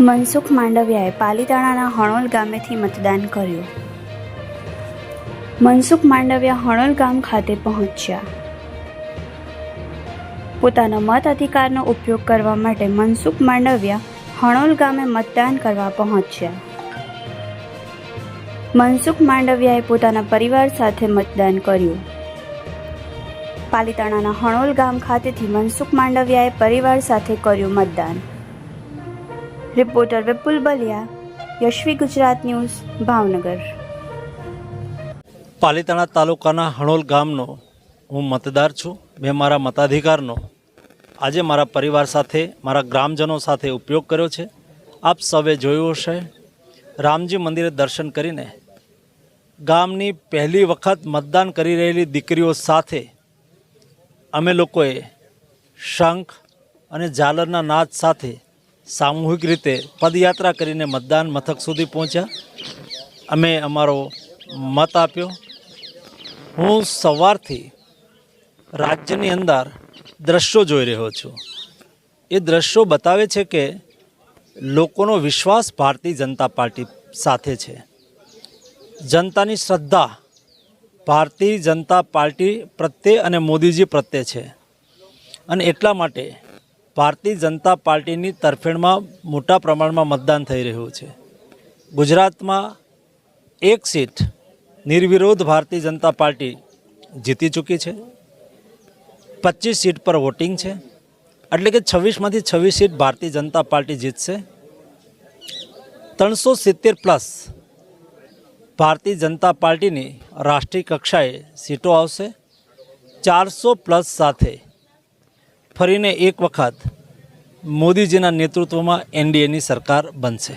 મનસુખ માંડવિયાએ પાલીતાણાના હણોલ ગામેથી મતદાન કર્યું. મનસુખ માંડવિયા હણોલ ગામ ખાતે પહોંચ્યા. પોતાના મત અધિકારનો ઉપયોગ કરવા માટે મનસુખ માંડવિયા હણોલ ગામે મતદાન કરવા પહોંચ્યા. મનસુખ માંડવિયાએ પોતાના પરિવાર સાથે મતદાન કર્યું. પાલીતાણાના હણોલ ગામ ખાતેથી મનસુખ માંડવિયાએ પરિવાર સાથે કર્યું મતદાન. Reporter Vipul Baliya, Yashvi Gujarat news, Bhavnagar. Palitana તાલુકાના હણોલ ગામનો હું મતદાર છું. મેં મારા મતાધિકારનો આજે મારા પરિવાર સાથે, મારા ગ્રામજનો સાથે ઉપયોગ કર્યો છે. આપ સૌએ જોયું હશે, રામજી મંદિરે દર્શન કરીને ગામની પહેલી વખત મતદાન કરી રહેલી દીકરીઓ સાથે અમે લોકોએ શંખ અને ઝાલરના નાદ સાથે સામૂહિક રીતે પદયાત્રા કરીને મતદાન મથક સુધી પહોંચ્યા. અમે અમારો મત આપ્યો. હું સવારથી રાજ્યની અંદર દ્રશ્યો જોઈ રહ્યો છું. એ દ્રશ્યો બતાવે છે કે લોકોનો વિશ્વાસ ભારતીય જનતા પાર્ટી સાથે છે. જનતાની શ્રદ્ધા ભારતીય જનતા પાર્ટી પ્રત્યે અને મોદીજી પ્રત્યે છે. અને એટલા માટે ભારતીય જનતા પાર્ટીની તરફેણમાં મોટા પ્રમાણમાં મતદાન થઈ રહ્યું છે. ગુજરાતમાં એક સીટ નિર્વિરોધ ભારતીય જનતા પાર્ટી જીતી ચૂકી છે. પચીસ સીટ પર વોટિંગ છે. એટલે કે છવ્વીસમાંથી છવ્વીસ સીટ ભારતીય જનતા પાર્ટી જીતશે. ત્રણસો સિત્તેર પ્લસ ભારતીય જનતા પાર્ટીની રાષ્ટ્રીય કક્ષાએ સીટો આવશે. ચારસો પ્લસ સાથે ફરીને એક વખત મોદીજીના નેતૃત્વમાં એનડીએની સરકાર બનશે.